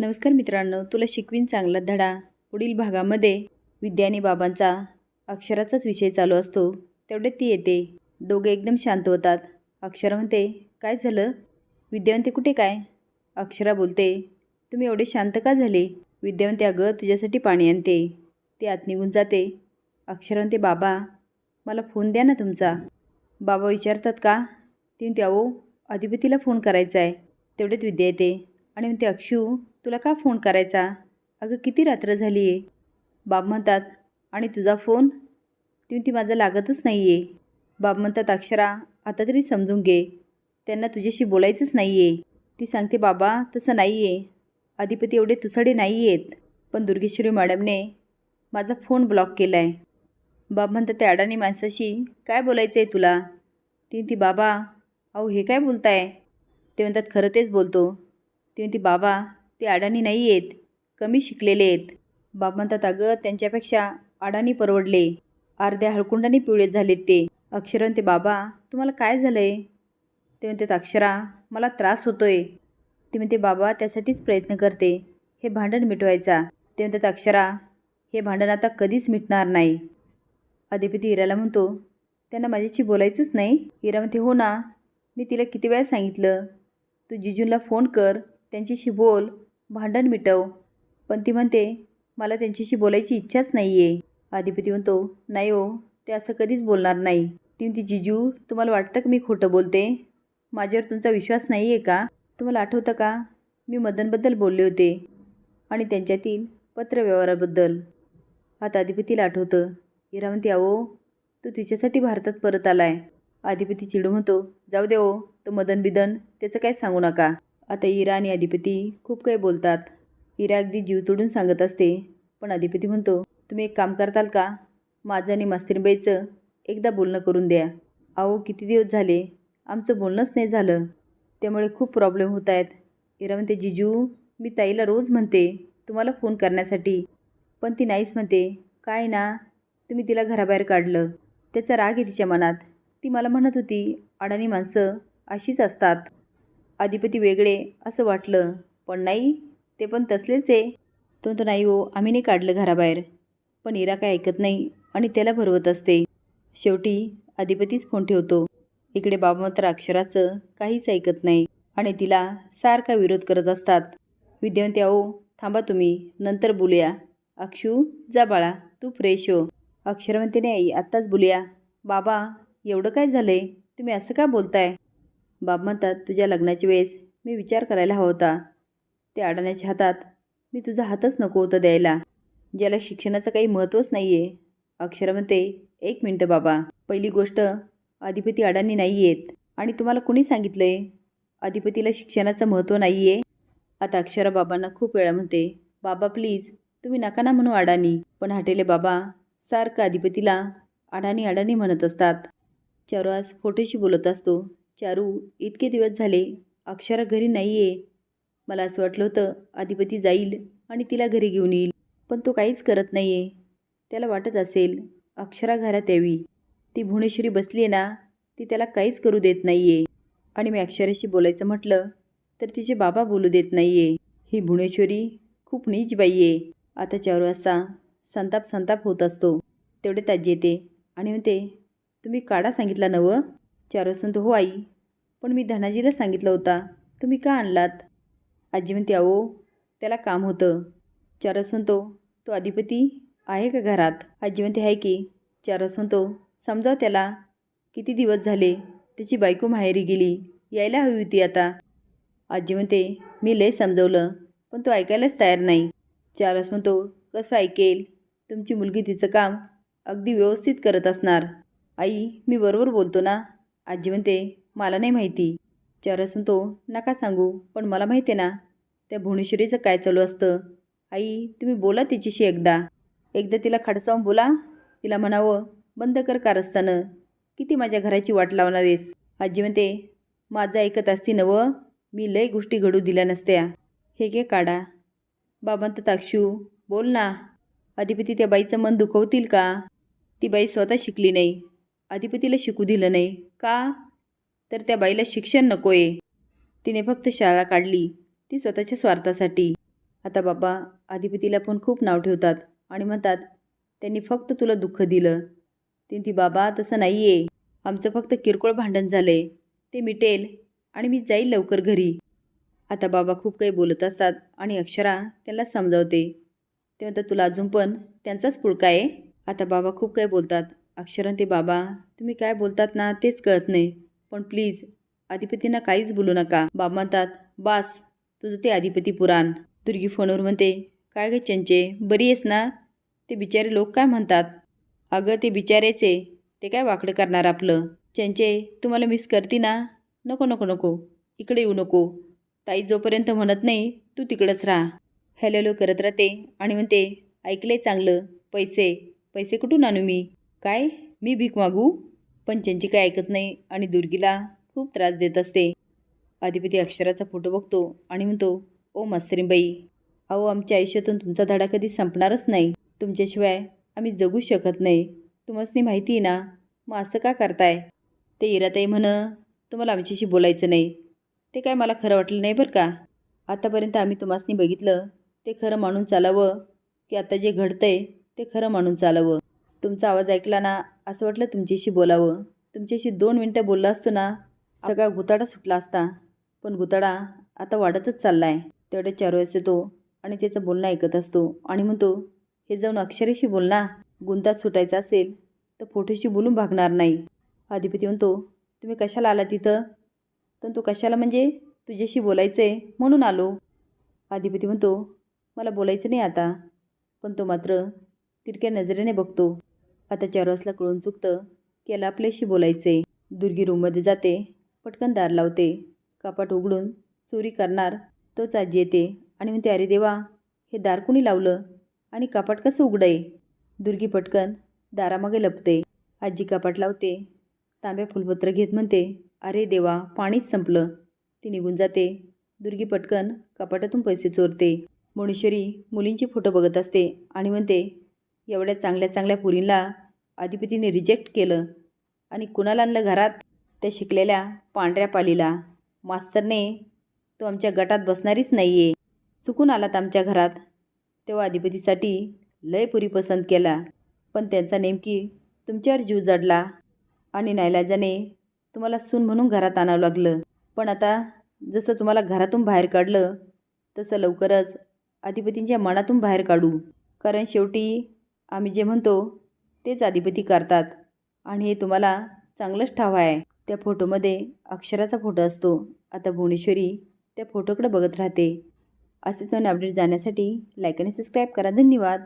नमस्कार मित्रांनो तुला शिकवीन चांगला धडा. पुढील भागामध्ये विद्या आणि बाबांचा अक्षराचाच विषय चालू असतो. तेवढे ती येते. दोघे एकदम शांत होतात. अक्षरा म्हणते काय झालं? विद्या म्हणते कुठे काय? अक्षरा बोलते तुम्ही एवढे शांत का झाले? विद्या म्हणते अगं तुझ्यासाठी पाणी आणते. ती आत निघून जाते. अक्षरा म्हणते बाबा मला फोन द्या ना तुमचा. बाबा विचारतात का? ती म्हणते अहो अधिपतीला फोन करायचा आहे तेवढेच विद्या येते. आणि म्हणते अक्षू तुला का फोन करायचा? अगं किती रात्र झाली आहे बाब म्हणतात आणि तुझा फोन? ती म्हणते माझा लागतच नाही आहे बाब म्हणतात अक्षरा आता तरी समजून घे. त्यांना तुझ्याशी बोलायचंच नाही आहे ती सांगते बाबा तसं नाही आहे अधिपती एवढे तुसडे नाही आहेत पण दुर्गेश्वरी मॅडमने माझा फोन ब्लॉक केला आहे बाब म्हणतात त्या अडाणी माणसाशी काय बोलायचं आहे तुला? ती म्हणते बाबा अहो हे काय बोलताय? ते म्हणतात खरं तेच बोलतो. ती म्हणते बाबा ते अडाणी नाही आहेत कमी शिकलेले आहेत. बाब म्हणतात अगं त्यांच्यापेक्षा अडाणी परवडले. अर्ध्या हळकुंडाने पिवळे झालेत ते. अक्षर म्हणते बाबा तुम्हाला काय झालं आहे ते म्हणतात अक्षरा मला त्रास होतो आहे ते म्हणते बाबा त्यासाठीच प्रयत्न करते. हे भांडण मिटवायचा. ते म्हणतात अक्षरा हे भांडण आता कधीच मिटणार नाही. अधिपती हिराला म्हणतो त्यांना माझ्याशी बोलायचंच नाही? हिरा म्हणते हो ना. मी तिला किती वेळा सांगितलं. तू जिजूनला फोन कर. त्यांच्याशी बोल भांडण मिटव. पण ती म्हणते मला त्यांच्याशी बोलायची इच्छाच नाही आहे अधिपती म्हणतो नाही हो ते असं कधीच बोलणार नाही. ती म्हणते जिजू तुम्हाला वाटतं का मी खोटं बोलते? माझ्यावर तुमचा विश्वास नाही आहे का? तुम्हाला आठवतं का? मी मदनबद्दल बोलले होते आणि त्यांच्यातील पत्रव्यवहाराबद्दल. आता अधिपतीला आठवतं हिरा म्हणते अहो तू तिच्यासाठी भारतात परत आला आहे अधिपती चिडू म्हणतो जाऊ दे ओ तो मदन बिदन त्याचं काय सांगू नका. आता इरा आणि अधिपती खूप काही बोलतात. इरा अगदी जीव तोडून सांगत असते पण अधिपती म्हणतो तुम्ही एक काम करताल का? माझं आणि मास्तीरबाईचं एकदा बोलणं करून द्या. अहो किती दिवस झाले? आमचं बोलणंच नाही झालं. त्यामुळे खूप प्रॉब्लेम होत आहेत. इरा म्हणते जिजू मी ताईला रोज म्हणते तुम्हाला फोन करण्यासाठी. पण ती नाहीच म्हणते. काय ना तुम्ही तिला घराबाहेर काढलं. त्याचा राग आहे तिच्या मनात. ती मला म्हणत होती अडाणी माणसं अशीच असतात. अधिपती वेगळे असं वाटलं. पण नाही ते पण तसलेच आहे. तो तर नाही हो आम्ही नाही काढलं घराबाहेर. पण इरा काय ऐकत नाही आणि त्याला भरवत असते. शेवटी अधिपतीच फोन ठेवतो. इकडे बाबा मात्र अक्षराचं काहीच ऐकत नाही आणि तिला सारखा विरोध करत असतात. विद्यावंती अहो थांबा तुम्ही नंतर बोलूया. अक्षू जा बाळा तू फ्रेश हो. अक्षरा म्हणते नाही आई आत्ताच बोलूया. बाबा एवढं काय झालं आहे तुम्ही असं का बोलताय? बाब म्हणतात तुझ्या लग्नाच्या वेळेस मी विचार करायला हवा होता. ते अडाण्याच्या हातात मी तुझा हातच नको होतं द्यायला. ज्याला शिक्षणाचं काही महत्त्वच नाही आहे अक्षर म्हणते एक मिनटं बाबा. पहिली गोष्ट अधिपती अडाणी नाही आहेत आणि तुम्हाला कुणी सांगितलं आहे अधिपतीला शिक्षणाचं महत्त्व नाही आहे आता अक्षरा बाबांना खूप वेळा म्हणते बाबा प्लीज तुम्ही नका ना म्हणू अडाणी पण हटेले बाबा सारखं अधिपतीला अडाणी अडाणी म्हणत असतात. चरवास आज फोटोशी बोलत असतो. चारू इतके दिवस झाले अक्षरा घरी नाही आहे मला असं वाटलं होतं अधिपती जाईल आणि तिला घरी घेऊन येईल. पण तो काहीच करत नाही आहे त्याला वाटत असेल अक्षरा घरात यावी. ती भुवनेश्वरी बसली आहे ना ती त्याला काहीच करू देत नाही आहे आणि मी अक्षराशी बोलायचं म्हटलं तर तिचे बाबा बोलू देत नाही आहे ही भुवनेश्वरी खूप नीच बाई आहे आता चार वाजता संताप संताप होत असतो. तेवढे ताजी येते आणि म्हणते तुम्ही काढा सांगितला नवं? चार वाजता हो आई. पण मी धनाजीला सांगितलं होता तुम्ही का आणलात? आजी म्हणते अहो त्याला काम होतं. चार वाजता म्हणतो तो अधिपती आहे का घरात? आजी म्हणते आहे की. चार वाजता म्हणतो समजाव त्याला किती दिवस झाले त्याची बायको माहेरी गेली यायला हवी होती आता. आजी म्हणते मी लय समजवलं पण तो ऐकायलाच तयार नाही. चारस म्हणतो कसं ऐकेल? तुमची मुलगी तिचं काम अगदी व्यवस्थित करत असणार. आई मी बरोबर बोलतो ना. आजी म्हणते मला नाही माहिती. चार असून तो नका सांगू पण मला माहिती आहे ना त्या भुवनेश्वरीचं काय चालू असतं. आई तुम्ही बोला तिच्याशी एकदा. एकदा तिला खडसावून बोला. तिला म्हणावं बंद कर कारस्थानं. किती माझ्या घराची वाट लावणार आहेस? आजी म्हणते माझं ऐकत असती नवं. मी लय गोष्टी घडू दिल्या नसत्या. हे घे काढा. बाबांत ताक्षू बोल ना. अधिपती त्या बाईचं मन दुखवतील का? ती बाई स्वतः शिकली नाही. अधिपतीला शिकू दिलं नाही. का? तर त्या बाईला शिक्षण नको आहे तिने फक्त शाळा काढली. ती स्वतःच्या स्वार्थासाठी. आता बाबा अधिपतीला पण खूप नाव ठेवतात आणि म्हणतात त्यांनी फक्त तुला दुःख दिलं. ती ती बाबा तसं नाही आहे आमचं फक्त किरकोळ भांडण झालं आहे ते मिटेल आणि मी जाईल लवकर घरी. आता बाबा खूप काही बोलत असतात आणि अक्षरा त्याला समजावते. ते म्हणतात तुला अजून पण त्यांचाच पुळका आहे? आता बाबा खूप काही बोलतात. अक्षरा ते बाबा तुम्ही काय बोलतात ना तेच कळत नाही. पण प्लीज अधिपतींना काहीच बोलू नका. बाबा म्हणतात बास तुझं ते अधिपती पुराण. दुर्गी फोनवर म्हणते काय ग चंचे बरी आहेस ना? ते बिचारे लोक काय म्हणतात? अगं ते बिचारेच आहे ते काय वाकडं करणार आपलं? चंचे तुम्हाला मिस करती ना? नको नको नको इकडे येऊ नको. ताई जोपर्यंत म्हणत नाही तू तिकडंच राहा. हॅलो हॅलो करत राहते आणि म्हणते ऐकले चांगलं पैसे पैसे कुठून आणू मी? काय? मी भीक मागू? पण चंची काय ऐकत नाही आणि दुर्गीला खूप त्रास देत असते. अधिपती अक्षराचा फोटो बघतो आणि म्हणतो ओ मस्तरीबाई अहो आमच्या आयुष्यातून तुमचा धडा कधी संपणारच नाही. तुमच्याशिवाय आम्ही जगू शकत नाही. तुम्हाला माहिती आहे ना मग असं का करताय? ते इराताई म्हण तुम्हाला आमच्याशी बोलायचं नाही. ते काय मला खरं वाटलं नाही बरं का? आतापर्यंत आम्ही तुम्हाला बघितलं ते खरं मानून चालावं की आता जे घडतंय ते खरं मानून चालावं. तुमचा आवाज ऐकला ना असं वाटलं तुमच्याशी बोलावं. तुमच्याशी दोन मिनटं बोलला असतो ना सगळा गुताडा सुटला असता. पण गुताडा आता वाढतच चालला आहे तेवढे चार वेळेस येतो आणि त्याचं बोलणं ऐकत असतो. आणि म्हणतो हे जाऊन अक्षरेशी बोल ना. गुंतात सुटायचं असेल तर फोटोशी बोलून भागणार नाही. अधिपती म्हणतो तुम्ही कशाला आला तिथं? तर तो कशाला म्हणजे? तुझ्याशी बोलायचं आहे म्हणून आलो. अधिपती म्हणतो मला बोलायचं नाही आता. पण तो मात्र तिरक्या नजरेने बघतो. आता चार वाजला कळून चुकतं की याला आपल्याशी बोलायचे दुर्गी रूममध्ये जाते पटकन दार लावते. कपाट उघडून चोरी करणार तोच आजी येते आणि म्हणते अरे देवा हे दार कुणी लावलं? आणि कपाट कसं उघडं आहे दुर्गी पटकन दारामागे लपते. आजी कपाट लावते. तांब्या फुलपत्र घेत म्हणते अरे देवा पाणीच संपलं. ती निघून जाते. दुर्गी पटकन कपाटातून पैसे चोरते. मुणीश्वरी मुलींचे फोटो बघत असते आणि म्हणते एवढ्या चांगल्या चांगल्या पुरींला अधिपतीने रिजेक्ट केलं आणि कुणाला आणलं घरात? त्या शिकलेल्या पांढऱ्या पालीला. मास्तरने तो आमच्या गटात बसणारीच नाही आहे चुकून आलात आमच्या घरात. तेव्हा अधिपतीसाठी लय पुरी पसंत केला. पण त्यांचा नेमकी तुमच्यावर जीव जडला आणि नाईलाजाने तुम्हाला सून म्हणून घरात आणावं लागलं. पण आता जसं तुम्हाला घरातून बाहेर काढलं तसं लवकरच अधिपतींच्या मनातून बाहेर काढू. कारण शेवटी आम्ही जे म्हणतो तेच अधिपती करतात. आणि हे तुम्हाला चांगलंच ठाव आहे. त्या फोटोमध्ये अक्षराचा फोटो असतो. आता भुवनेश्वरी त्या फोटोकडे बघत राहते. असेच नवीन अपडेट जाण्यासाठी लाईक आणि सबस्क्राईब करा. धन्यवाद!